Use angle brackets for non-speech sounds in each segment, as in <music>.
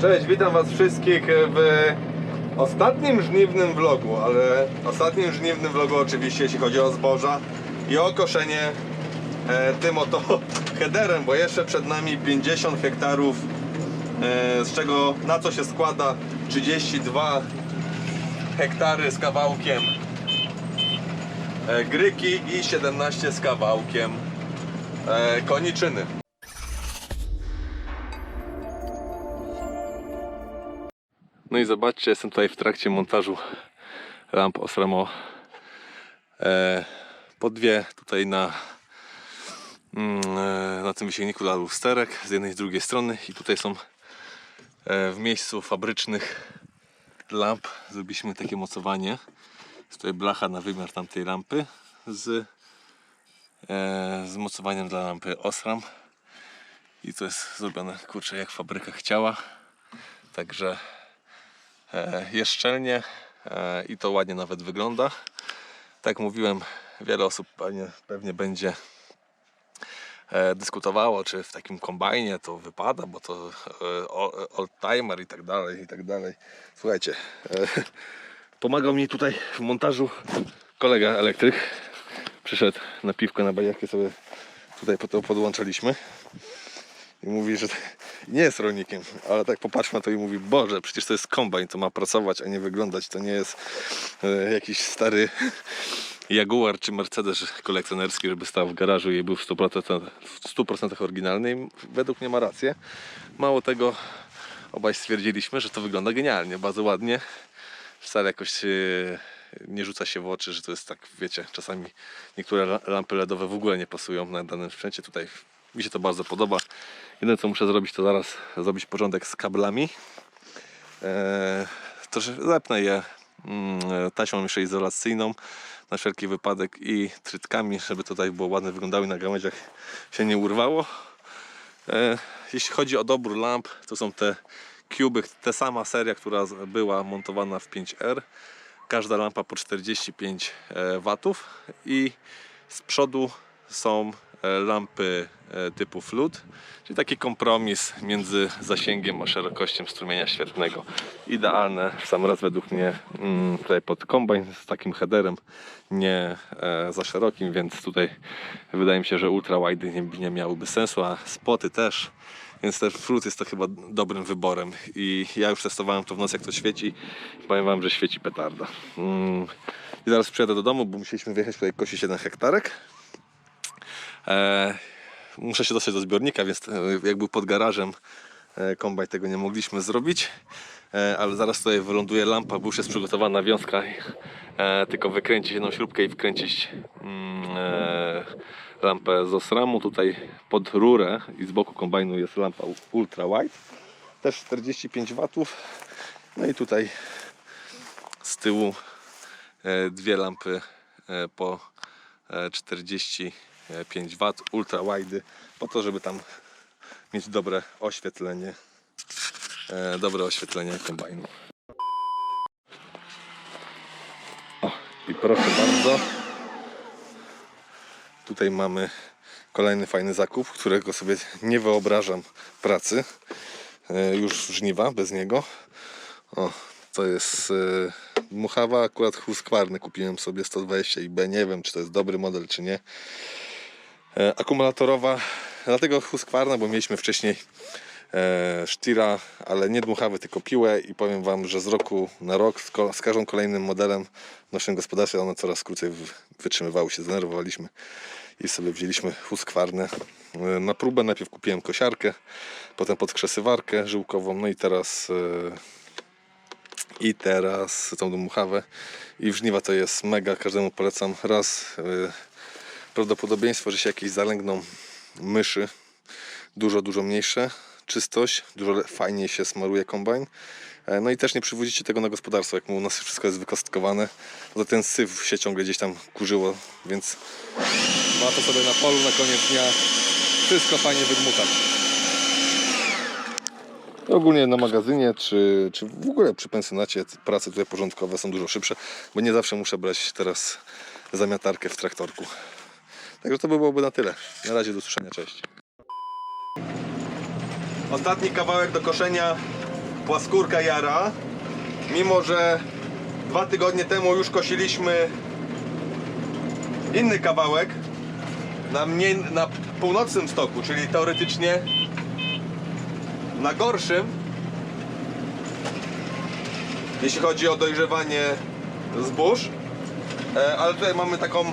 Cześć, witam was wszystkich w ostatnim żniwnym vlogu, ale ostatnim żniwnym vlogu oczywiście jeśli chodzi o zboża i o koszenie e, tym oto <laughs> headerem, bo jeszcze przed nami 50 hektarów, e, z czego na co się składa 32 hektary z kawałkiem e, gryki i 17 z kawałkiem e, koniczyny. No i zobaczcie, jestem tutaj w trakcie montażu lamp Osramo. E, po dwie tutaj na, mm, e, na tym wysięgniku dla lusterek z jednej i z drugiej strony i tutaj są e, w miejscu fabrycznych lamp zrobiliśmy takie mocowanie. Jest tutaj blacha na wymiar tamtej lampy z, e, z mocowaniem dla lampy Osram. I to jest zrobione kurczę jak fabryka chciała. Także e, jest szczelnie e, i to ładnie nawet wygląda. Tak mówiłem, wiele osób pewnie, pewnie będzie e, dyskutowało, czy w takim kombajnie to wypada, bo to oldtimer i tak dalej, i tak dalej. Słuchajcie, <laughs> pomagał mi tutaj w montażu kolega elektryk. Przyszedł na piwkę, na bajerkę sobie tutaj to podłączaliśmy. I mówi, że nie jest rolnikiem, ale tak popatrzmy to i mówi, Boże, przecież to jest kombajn, to ma pracować, a nie wyglądać, to nie jest e, jakiś stary Jaguar czy Mercedes kolekcjonerski, żeby stał w garażu i był w 100%, w 100% oryginalny. I według mnie ma rację. Mało tego, obaj stwierdziliśmy, że to wygląda genialnie, bardzo ładnie, wcale jakoś e, nie rzuca się w oczy, że to jest tak, wiecie, czasami niektóre la- lampy LEDowe w ogóle nie pasują na danym sprzęcie, tutaj mi się to bardzo podoba. Jedyne co muszę zrobić to zaraz zrobić porządek z kablami. Eee, to, zepnę je mm, taśmą jeszcze izolacyjną na wszelki wypadek i trytkami, żeby tutaj było ładne wyglądały na gałęziach się nie urwało. E, Jeśli chodzi o dobór lamp, to są te Cuby, ta sama seria, która była montowana w 5R. Każda lampa po 45 e, watów i z przodu są e, lampy e, typu flood, czyli taki kompromis między zasięgiem a szerokością strumienia świetlnego. Idealne w sam raz według mnie mm, tutaj pod kombajn z takim headerem, nie e, za szerokim, więc tutaj wydaje mi się, że ultra wide nie, nie miałyby sensu, a spoty też. Więc ten flood jest to chyba dobrym wyborem i ja już testowałem to w nocy jak to świeci powiem wam, że świeci petarda. Mm. I zaraz przyjadę do domu, bo musieliśmy wyjechać tutaj kosić jeden hektarek. E, muszę się dostać do zbiornika, więc e, jak był pod garażem e, kombaj tego nie mogliśmy zrobić, ale zaraz tutaj wyląduje lampa, bo już jest przygotowana wiązka, tylko wykręcić jedną śrubkę i wkręcić mm, lampę z osramu tutaj pod rurę i z boku kombajnu jest lampa ultra wide, też 45 watów, no i tutaj z tyłu dwie lampy po 40 E, 5W, ultra wide, po to, żeby tam mieć dobre oświetlenie, e, dobre oświetlenie kombajnu. O, i proszę bardzo, tutaj mamy kolejny fajny zakup, którego sobie nie wyobrażam pracy. E, już żniwa bez niego. O, to jest muchawa, akurat huskwarny kupiłem sobie 120 IB. Nie wiem, czy to jest dobry model, czy nie. E, akumulatorowa, dlatego Husqvarna, bo mieliśmy wcześniej e, Stira, ale nie dmuchawy, tylko piłę i powiem Wam, że z roku na rok z, każdym kolejnym modelem w naszym gospodarstwie one coraz krócej wytrzymywały się, zdenerwowaliśmy i sobie wzięliśmy Husqvarnę. E, Na próbę najpierw kupiłem kosiarkę, potem podkrzesywarkę żyłkową, no i teraz i teraz tą dmuchawę i w żniwa to jest mega, każdemu polecam raz prawdopodobieństwo, że się jakieś zalęgną myszy dużo, dużo mniejsze. Czystość, dużo fajniej się smaruje kombajn. E, No i też nie przywozicie tego na gospodarstwo, jak u nas wszystko jest wykostkowane. To ten syf się ciągle gdzieś tam kurzyło, więc warto sobie na polu na koniec dnia wszystko fajnie wydmuchać. Ogólnie na magazynie, czy, czy w ogóle przy pensjonacie prace tutaj porządkowe są dużo szybsze, bo nie zawsze muszę brać teraz zamiatarkę w traktorku. Także to by byłoby na tyle. Na razie do usłyszenia, cześć. ostatni kawałek do koszenia płaskórka jara. Mimo, że dwa tygodnie temu już kosiliśmy inny kawałek na, mniej, na północnym stoku, czyli teoretycznie na gorszym, jeśli chodzi o dojrzewanie zbóż. E, Ale tutaj mamy taką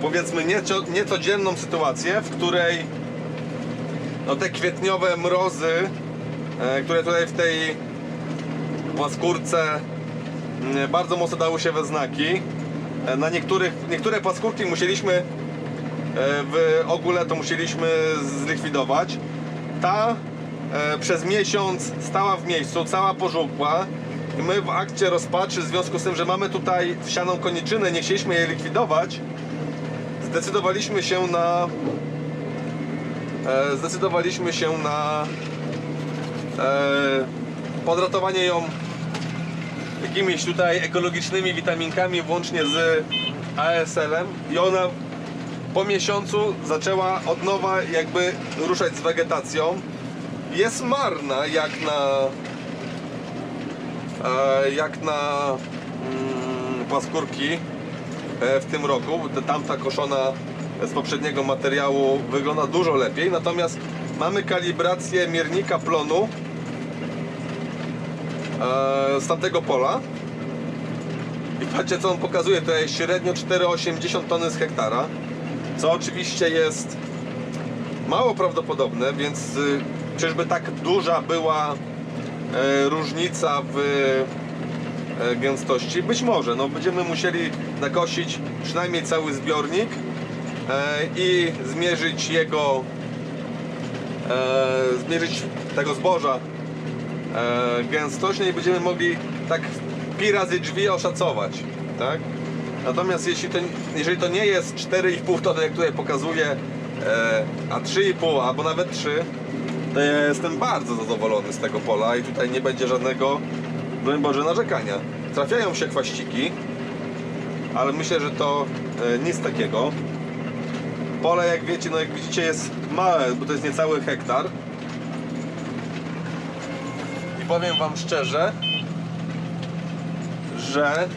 powiedzmy nieco, niecodzienną sytuację, w której no te kwietniowe mrozy, e, które tutaj w tej płaskórce mm, bardzo mocno dały się we znaki. E, Na niektórych, niektóre płaskórki musieliśmy e, w ogóle to musieliśmy zlikwidować. Ta e, przez miesiąc stała w miejscu, cała pożółkła. My w akcie rozpaczy, w związku z tym, że mamy tutaj wsianą koniczynę, nie chcieliśmy jej likwidować, zdecydowaliśmy się na e, zdecydowaliśmy się na e, podratowanie ją jakimiś tutaj ekologicznymi witaminkami włącznie z ASL-em i ona po miesiącu zaczęła od nowa jakby ruszać z wegetacją. Jest marna jak na e, jak na mm, płaskórki e, w tym roku. Tamta koszona z poprzedniego materiału wygląda dużo lepiej, natomiast mamy kalibrację miernika plonu e, z tamtego pola. I patrzcie co on pokazuje, to jest średnio 4,80 tony z hektara co oczywiście jest mało prawdopodobne, więc y, czyżby tak duża była e, różnica w e, gęstości? Być może, no będziemy musieli nakosić przynajmniej cały zbiornik e, i zmierzyć jego e, zmierzyć tego zboża e, gęstość no i będziemy mogli tak pi razy drzwi oszacować, tak? Natomiast jeśli to, jeżeli to nie jest 4,5 tony, jak tutaj pokazuje, e, a 3,5 albo nawet 3, to ja jestem bardzo zadowolony z tego pola i tutaj nie będzie żadnego, broń Boże, narzekania. Trafiają się chwaściki, ale myślę, że to e, nic takiego. Pole, jak wiecie, no jak widzicie, jest małe, bo to jest niecały hektar. I powiem Wam szczerze, że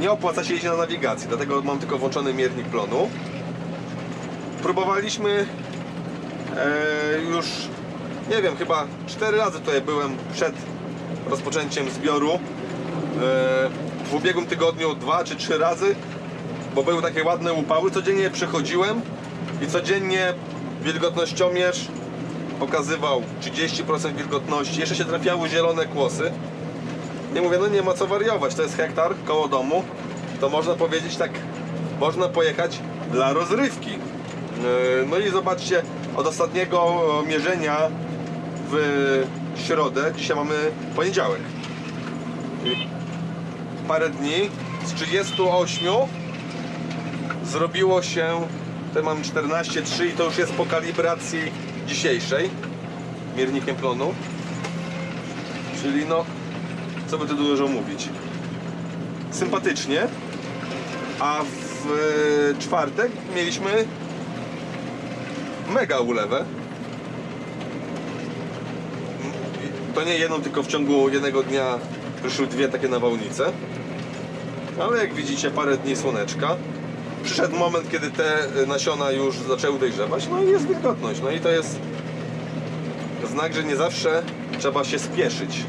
nie opłaca się iść na nawigacji, dlatego mam tylko włączony miernik plonu. Próbowaliśmy e, już, nie wiem, chyba 4 razy tutaj byłem przed rozpoczęciem zbioru. E, w ubiegłym tygodniu dwa czy trzy razy, bo były takie ładne upały. Codziennie przychodziłem i codziennie wilgotnościomierz pokazywał 30% wilgotności. Jeszcze się trafiały zielone kłosy. Nie mówię, no nie ma co wariować, to jest hektar koło domu. To można powiedzieć tak, można pojechać dla rozrywki. Yy, No i zobaczcie, od ostatniego mierzenia w środę, dzisiaj mamy poniedziałek. Parę dni z 38 zrobiło się, tutaj mam 14,3 i to już jest po kalibracji dzisiejszej miernikiem plonu. Czyli no, co by tu dużo mówić. Sympatycznie. A w e, czwartek mieliśmy mega ulewę. To nie jedną, tylko w ciągu jednego dnia wyszły dwie takie nawałnice. Ale jak widzicie, parę dni słoneczka. Przyszedł moment, kiedy te nasiona już zaczęły dojrzewać, no i jest wilgotność. No i to jest znak, że nie zawsze trzeba się spieszyć.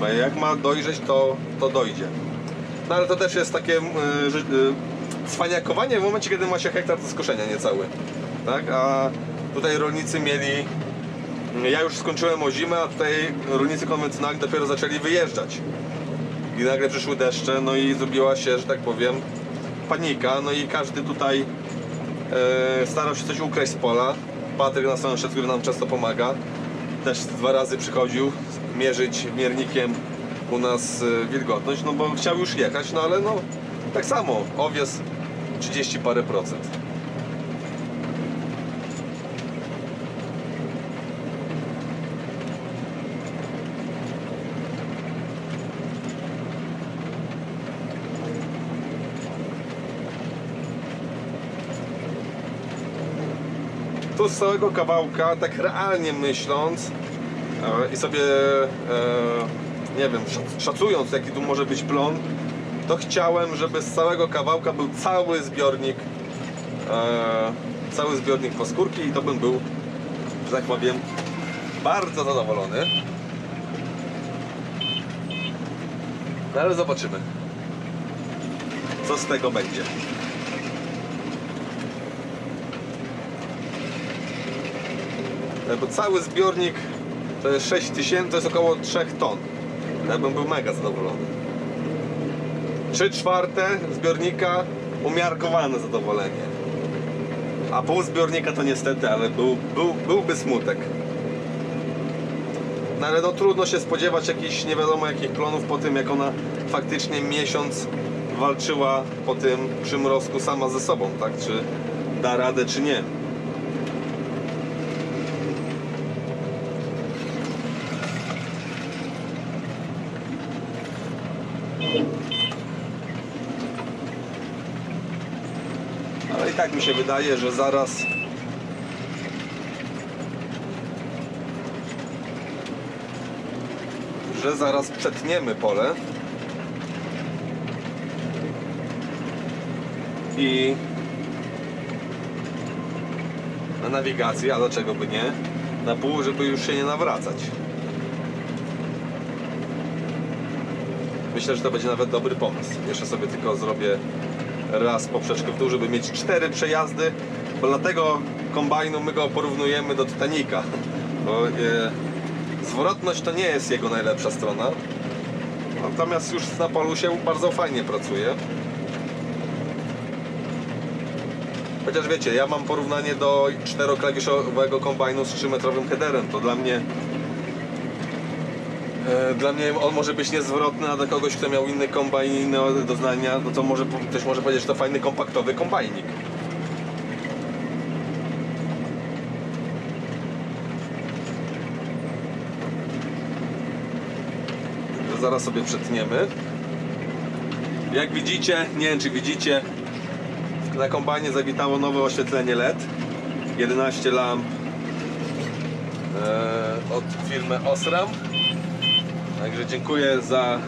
Bo jak ma dojrzeć, to, to dojdzie. No ale to też jest takie ży- y, cwaniakowanie w momencie, kiedy ma się hektar do skoszenia niecały. Tak? A tutaj rolnicy mieli... Ja już skończyłem o zimę, a tutaj rolnicy konwencjonalni dopiero zaczęli wyjeżdżać. I nagle przyszły deszcze, no i zrobiła się, że tak powiem, panika. No i każdy tutaj e, starał się coś ukraść z pola. Patryk na samym który nam często pomaga, też dwa razy przychodził mierzyć miernikiem u nas e, wilgotność, no bo chciał już jechać, no ale no tak samo, owies 30 parę procent. Tu z całego kawałka, tak realnie myśląc e, i sobie, e, nie wiem, szacując jaki tu może być plon, to chciałem, żeby z całego kawałka był cały zbiornik, e, cały zbiornik poskórki i to bym był, że tak powiem, bardzo zadowolony. No ale zobaczymy, co z tego będzie. E, Bo cały zbiornik to jest 6000, to jest około 3 ton. Ja bym był mega zadowolony. 3 czwarte zbiornika umiarkowane zadowolenie. A pół zbiornika to niestety, ale był, był, byłby smutek. No ale no trudno się spodziewać jakichś nie wiadomo jakich plonów po tym jak ona faktycznie miesiąc walczyła po tym przymrozku sama ze sobą, tak? Czy da radę czy nie. Tak mi się wydaje, że zaraz że zaraz przetniemy pole i na nawigację, a dlaczego by nie? Na pół, żeby już się nie nawracać. Myślę, że to będzie nawet dobry pomysł. Jeszcze sobie tylko zrobię raz poprzeczkę w dół, żeby mieć cztery przejazdy, bo dlatego kombajnu my go porównujemy do Titanica. Bo e, zwrotność to nie jest jego najlepsza strona. Natomiast już na polu się bardzo fajnie pracuje. Chociaż wiecie, ja mam porównanie do czteroklawiszowego kombajnu z 3-metrowym headerem. To dla mnie dla mnie on może być niezwrotny, a dla kogoś, kto miał inny kombajn inne doznania, no to może, ktoś może powiedzieć, że to fajny kompaktowy kombajnik. Zaraz sobie przetniemy. Jak widzicie, nie wiem czy widzicie, na kombajnie zawitało nowe oświetlenie LED. 11 lamp e, od firmy Osram. Także dziękuję za,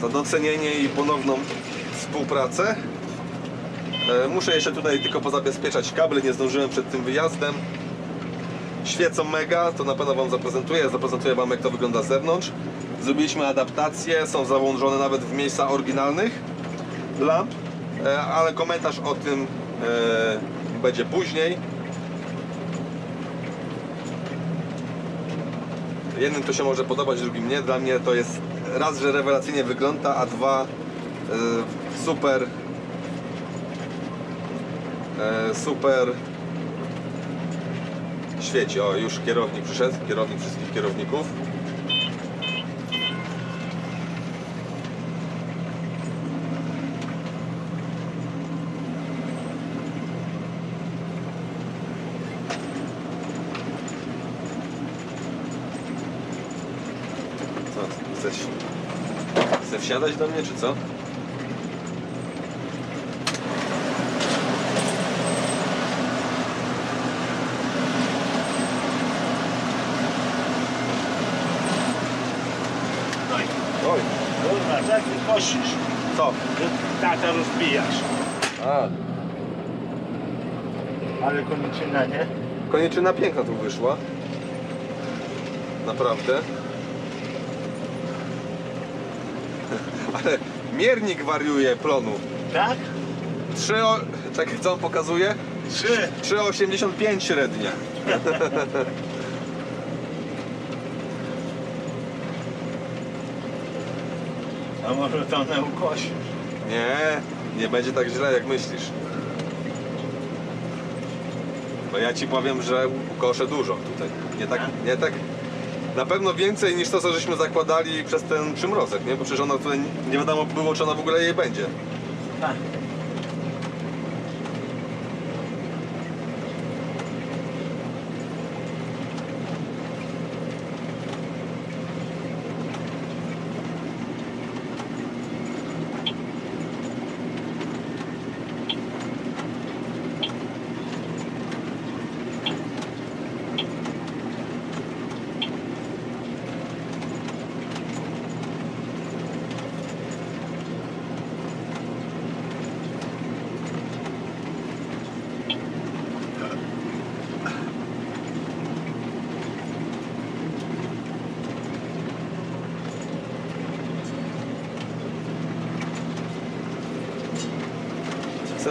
za docenienie i ponowną współpracę. E, Muszę jeszcze tutaj tylko pozabezpieczać kable, nie zdążyłem przed tym wyjazdem. Świecą mega, to na pewno Wam zaprezentuję. Zaprezentuję Wam jak to wygląda z zewnątrz. Zrobiliśmy adaptacje, są załączone nawet w miejsca oryginalnych lamp, e, ale komentarz o tym e, będzie później. Jednym to się może podobać, drugim nie. Dla mnie to jest raz, że rewelacyjnie wygląda, a dwa e, super e, super świeci. O, już kierownik przyszedł, kierownik wszystkich kierowników. Co, chcesz, wsiadać do mnie, czy co? Oj, kurwa, co ty kosisz? co? Tata rozbijasz. A, Ale koniczyna, nie? Koniczyna piękna tu wyszła. Naprawdę. Ale miernik wariuje plonu. Tak? 3, o... czekaj, co on pokazuje? Trzy. 3,85 średnia. <laughs> A może to one ukosisz? Nie, nie będzie tak źle jak myślisz. Bo ja ci powiem, że ukoszę dużo tutaj. Nie tak, nie tak. Na pewno więcej niż to, co żeśmy zakładali przez ten przymrozek, nie? Bo przecież ona tutaj nie wiadomo było, czy ona w ogóle jej będzie. Tak.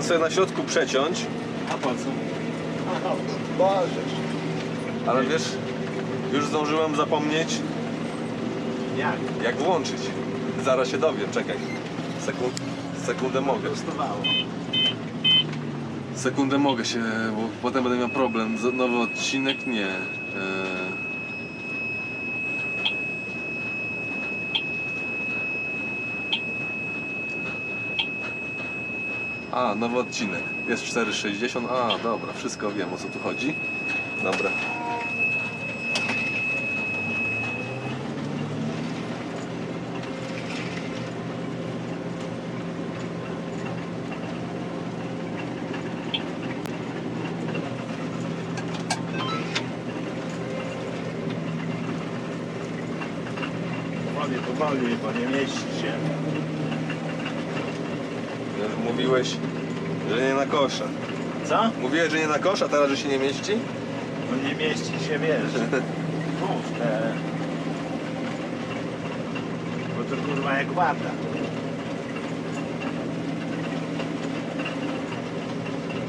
Sobie na środku przeciąć, A po co? Ale wiesz, już zdążyłem zapomnieć, Jak? jak włączyć. Zaraz się dowiem, czekaj. Sekund, sekundę mogę. Sekundę mogę się, bo potem będę miał problem. Z- Nowy odcinek? Nie. Eee... A, nowy odcinek. Jest 4,60. A, dobra, wszystko wiem o co tu chodzi. Dobra. Powoli, powoli, bo nie mieści się. Mówiłeś, że nie na kosza. Co? Mówiłeś, że nie na kosza, teraz, że się nie mieści? No nie mieści się, wiesz. <laughs> Te... Bo to kurwa jak łata.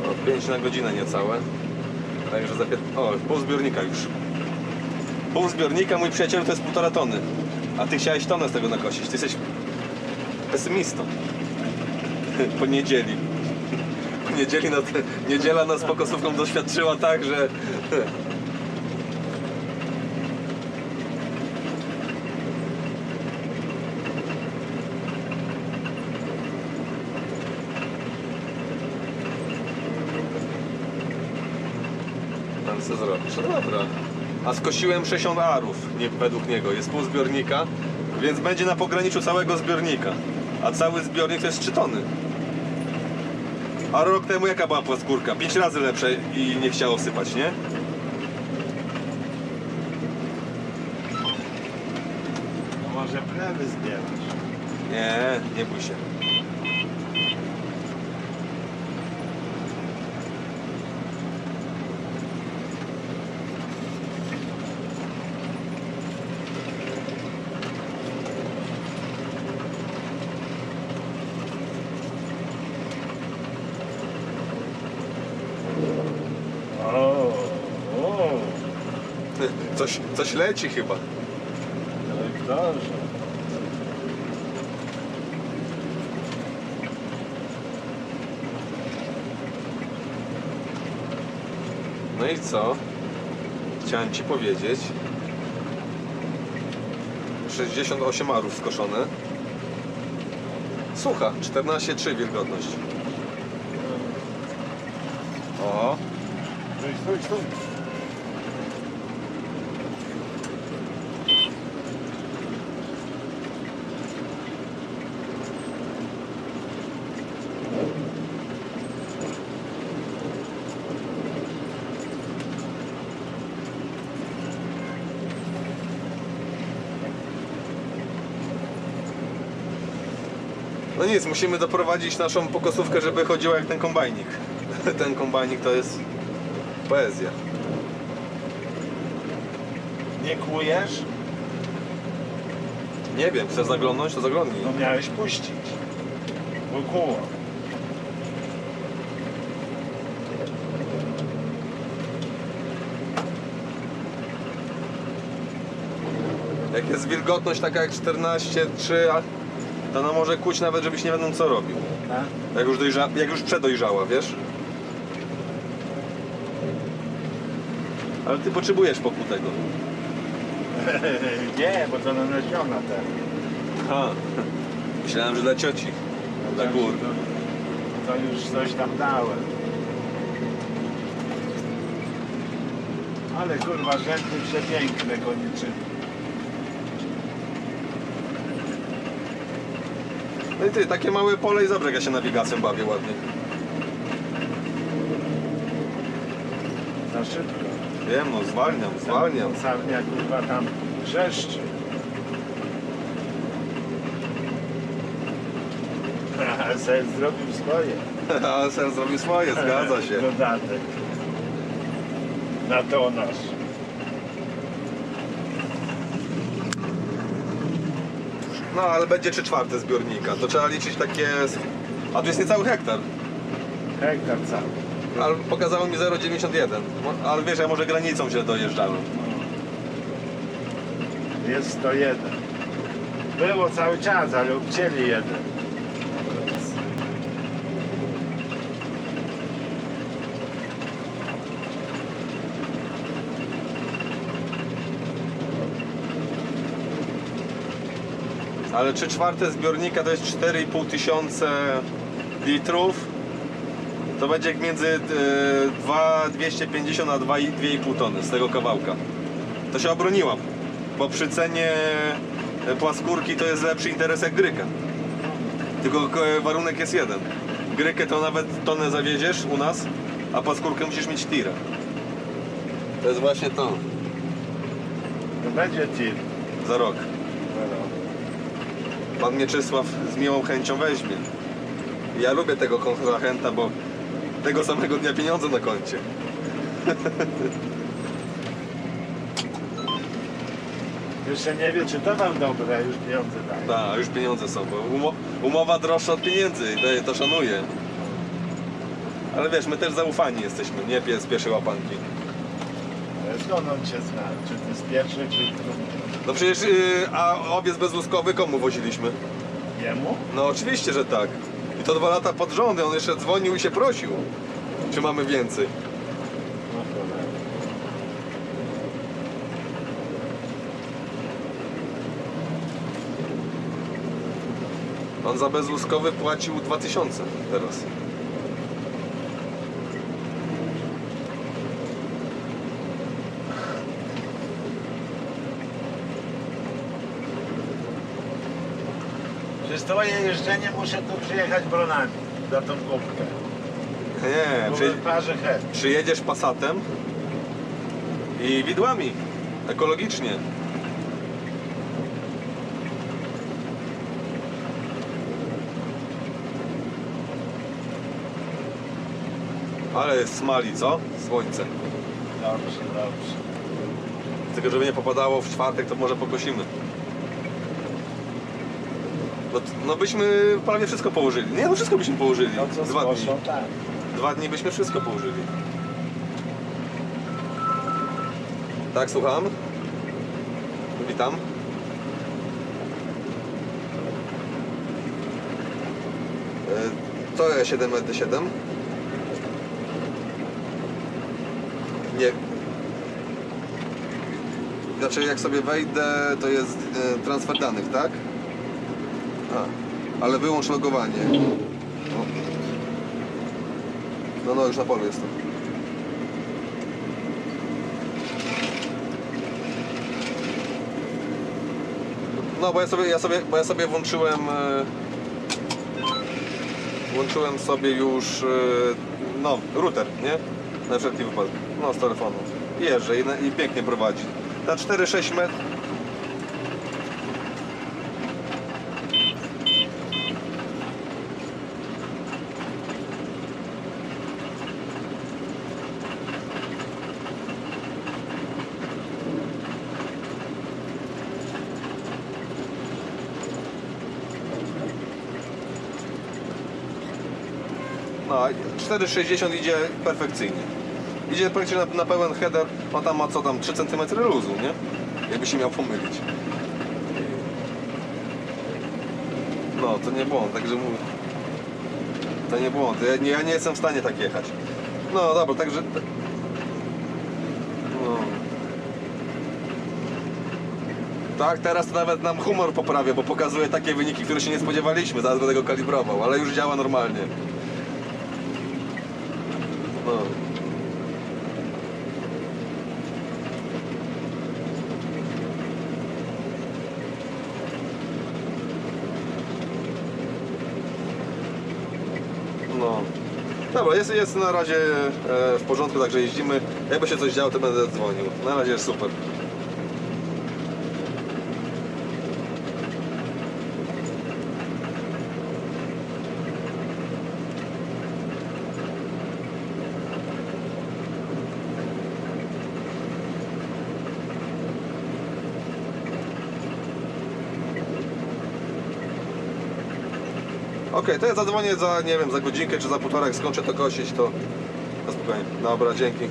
O, 5 na godzinę niecałe. Także za pięt... O, pół zbiornika już. Pół zbiornika, mój przyjaciel, to jest półtora tony. A ty chciałeś tonę z tego nakosić. Ty jesteś pesymistą. <laughs> Po niedzieli. Niedzieli, niedziela nas pokosówką doświadczyła tak, że... Pan co zrobisz? No dobra. A skosiłem 60 arów, nie, według niego. Jest pół zbiornika, więc będzie na pograniczu całego zbiornika. A cały zbiornik to jest 3 tony. A rok temu jaka była płaskórka? 5 razy lepsza i nie chciało sypać, nie? No może plewy zbierasz. Nie, nie bój się. O, o. Coś, leci chyba. No i co? Chciałem ci powiedzieć. 68 arów skoszone. Sucha, 14,3 wilgotność. O, Stój, stój, stój. Nic, musimy doprowadzić naszą pokosówkę, żeby chodziła jak ten kombajnik. <laughs> Ten kombajnik to jest poezja. Nie kłujesz? Nie wiem, chcesz zaglądnąć, to zaglądnij. No miałeś puścić. Bo. Jak jest wilgotność taka jak 14,3, a to ona może kuć nawet, żebyś nie wiadomo co robił. Tak? Jak już, dojrza, jak już przedojrzała, wiesz? Ale ty potrzebujesz pokutego. <laughs> Nie, bo to na nasiona te. Ha. Myślałem, że dla cioci. Dla gór. To, to już coś tam dałem. Ale kurwa, rzędy przepiękne koniczyny. No i ty, takie małe pole i ja się nawigacją bawię ładnie. Za szybko. Wiem, no zwalniam, zwalniam. Sarnia kurwa tam wrzeszczy. <laughs> Sen zrobił swoje. <laughs> Ale sen zrobił swoje, zgadza <laughs> się. Dodatek. Na tonaż. No ale będzie trzy czwarte zbiornika. To trzeba liczyć takie... A tu jest niecały hektar. Hektar cały. Ale pokazało mi 0,91. Mo- Ale wiesz, ja może granicą źle dojeżdżałem. Jest 101. Było cały czas, ale obcięli jeden. Ale 3 czwarte zbiornika to jest 4,5 tysiące litrów. To będzie między e, 2, 250 a 2, i- 2,5 tony z tego kawałka. To się obroniłam, bo przy cenie e, płaskórki to jest lepszy interes jak gryka. Tylko e, warunek jest jeden. Grykę to nawet tonę zawieziesz u nas, a płaskórkę musisz mieć tirę. To jest właśnie to. To będzie tir. Za rok. Pan Mieczysław z miłą chęcią weźmie. Ja lubię tego kontrahenta, bo tego samego dnia pieniądze na koncie. <laughs> Jeszcze nie wie, czy to wam dobre, już pieniądze daje. Tak, już pieniądze są, bo umo- umowa droższa od pieniędzy, to, to szanuję. Ale wiesz, my też zaufani jesteśmy, nie pies pierwszej łapanki. Ale Skąd on cię zna? Czy ty z pierwszej, czy z drugiej? No przecież, yy, a owiec bezłuskowy komu woziliśmy? Jemu? No oczywiście, że tak. I to dwa lata pod rząd, on jeszcze dzwonił i się prosił. Czy mamy więcej? No cholera. On za bezłuskowy płacił 2000 teraz. Twoje jeżdżenie muszę tu przyjechać bronami za tą kubkę. Nie, przy, chleb. przyjedziesz pasatem i widłami, ekologicznie. Ale jest smali, co? Słońce. Dobrze, dobrze. Tylko żeby nie popadało w czwartek, to może pokosimy. No, no byśmy prawie wszystko położyli. Nie, no wszystko byśmy położyli. No co Dwa dni. tak. Dwa dni byśmy wszystko położyli. Tak, słucham. Witam. E, To jest 7 MT7. Nie. Znaczy jak sobie wejdę, to jest e, transfer danych, tak? A, ale wyłącz logowanie. O. No, no, już na polu jestem. No, bo ja sobie, ja sobie, bo ja sobie włączyłem, e, włączyłem sobie już, e, no, router, nie? Na wszelki wypadek. No, z telefonu. Jeżdżę i, i pięknie prowadzi. Na 4-6 metrów. No, 4,60 idzie perfekcyjnie. Idzie praktycznie na, na pełen header, on tam ma co tam 3 cm luzu, nie? Jakby się miał pomylić. No, to nie błąd, także mówię. To nie błąd, ja nie, ja nie jestem w stanie tak jechać. No dobra, także... No. Tak, teraz to nawet nam humor poprawia, bo pokazuje takie wyniki, które się nie spodziewaliśmy. Zaraz będę go kalibrował, ale już działa normalnie. No. No. Dobra, jest, jest na razie e, w porządku, także jeździmy. Jakby się coś działo, to będę dzwonił. Na razie jest super. Okej, to ja zadzwonię za, nie wiem, za godzinkę czy za półtora, jak skończę to kosić, to na spokojnie. Dobra, dzięki.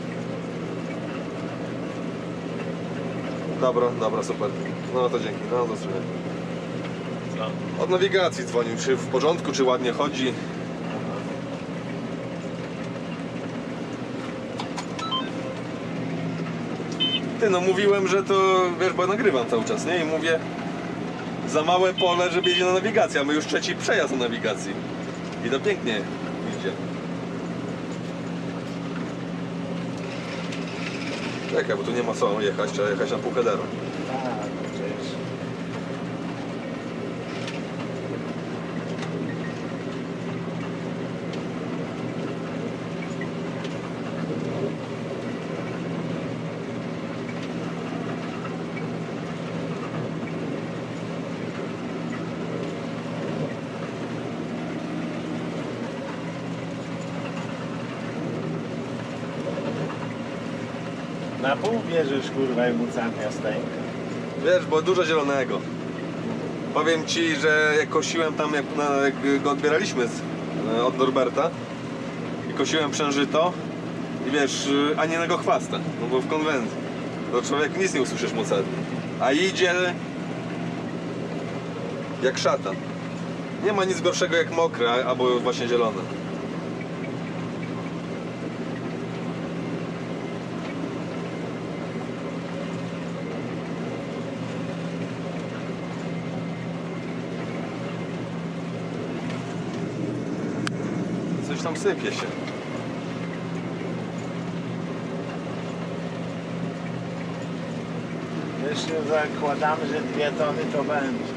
Dobra, dobra, super. No to dzięki, no do zobaczenia. Od nawigacji dzwonił, czy w porządku, czy ładnie chodzi. Ty, no mówiłem, że to, wiesz, bo ja nagrywam cały czas, nie? I mówię, za małe pole, żeby jeździć na nawigację, a my już trzeci przejazd na nawigacji. I to pięknie idzie. Czekaj, bo tu nie ma co jechać, trzeba jechać na Puchedero. Tak, przecież. Na pół bierzesz kurwa i mu cam miasteńka. Wiesz, bo dużo zielonego. Powiem ci, że jak kosiłem tam, jak, na, jak go odbieraliśmy z, e, od Norberta i kosiłem przężyto i wiesz, y, ani jednego chwasta, no bo w konwencji to człowiek nic nie usłyszysz mu ceny. A idzie jak szatan. Nie ma nic gorszego jak mokre albo właśnie zielone. Tam sypie się. Jeśli zakładamy, że dwie tony to będzie.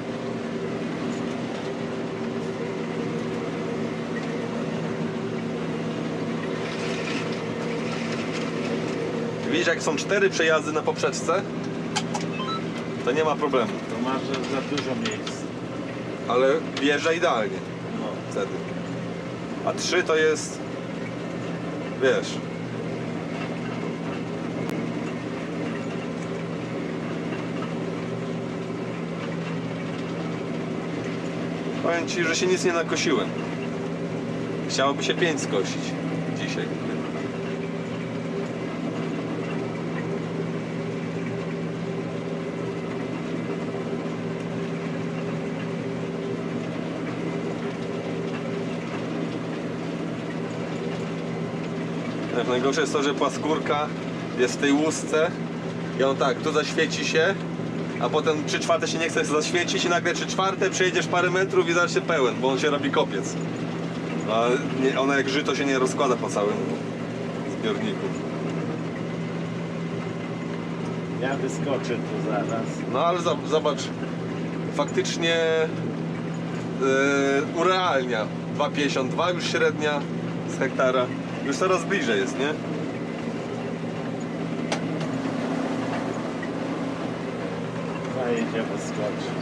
Widzisz, jak są cztery przejazdy na poprzeczce, to nie ma problemu. To masz za- dużo miejsca. Ale wjeżdża idealnie No. wtedy. A trzy to jest, wiesz, powiem Ci, że się nic nie nakosiłem. Chciałoby się pięć skosić dzisiaj. Tak, Najgorsze jest to, że płaskórka jest w tej łusce i on tak, tu zaświeci się, a potem 3 czwarte się nie chce zaświecić i nagle 3 czwarte przejedziesz parę metrów i zacznie pełen, bo on się robi kopiec. A nie, ona jak żyto się nie rozkłada po całym zbiorniku. Ja wyskoczę tu zaraz. No ale za- zobacz, faktycznie yy, urealnia 2,52 już średnia z hektara. Już coraz bliżej jest, nie? Zajedzie wyskoczy.